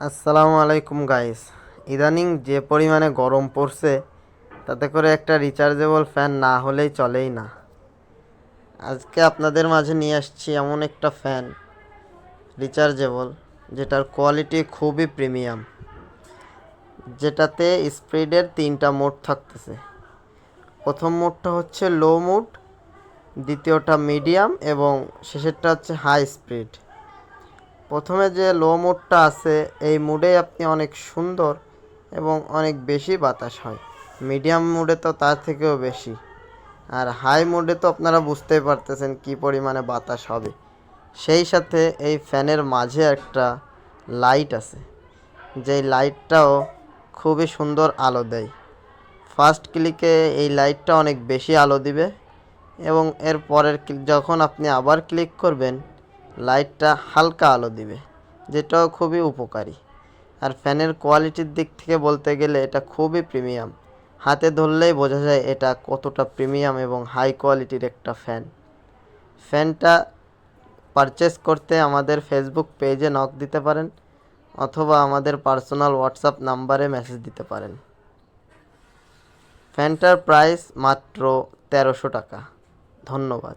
আসসালামু আলাইকুম গাইস। ইদানিং যে পরিমাণে গরম পড়ছে, তাতে করে একটা রিচার্জেবল ফ্যান না হলেই চলেই না। আজকে আপনাদের মাঝে নিয়ে আসছি এমন একটা ফ্যান রিচার্জেবল যেটার কোয়ালিটি খুবই প্রিমিয়াম যেটাতে স্প্রিডের তিনটা মোড থাকতেছে। প্রথম মোডটা হচ্ছে লো মোড দ্বিতীয়টা মিডিয়াম এবং শেষেরটা হচ্ছে হাই স্পিড প্রথমে যে লো মোডটা আছে, এই মোডে আপনি অনেক সুন্দর এবং অনেক বেশি বাতাস হয়। মিডিয়াম মোডে তো তার থেকেও বেশি। আর হাই মোডে তো আপনারা বুঝতেই পারতেছেন কি পরিমাণে বাতাস হবে। সেই সাথে এই ফ্যানের মাঝে একটা লাইট আছে। যেই লাইটটাও খুবই সুন্দর আলো দেয়। ফার্স্ট ক্লিকে এই লাইটটা অনেক বেশি আলো দিবে এবং এর পরের যখন আপনি আবার ক্লিক করবেন লাইটটা হালকা আলো দিবে, যেটাও খুবই উপকারী। আর ফ্যানের কোয়ালিটির দিক থেকে বলতে গেলে এটা খুবই প্রিমিয়াম। হাতে ধরলেই বোঝা যায় এটা কতটা প্রিমিয়াম এবং হাই কোয়ালিটির একটা ফ্যান। ফ্যানটা পারচেস করতে আমাদের ফেসবুক পেজে নক দিতে পারেন, অথবা আমাদের পার্সোনাল হোয়াটসঅ্যাপ নাম্বারে মেসেজ দিতে পারেন। ফ্যানটার প্রাইস মাত্র তেরোশো টাকা। ধন্যবাদ।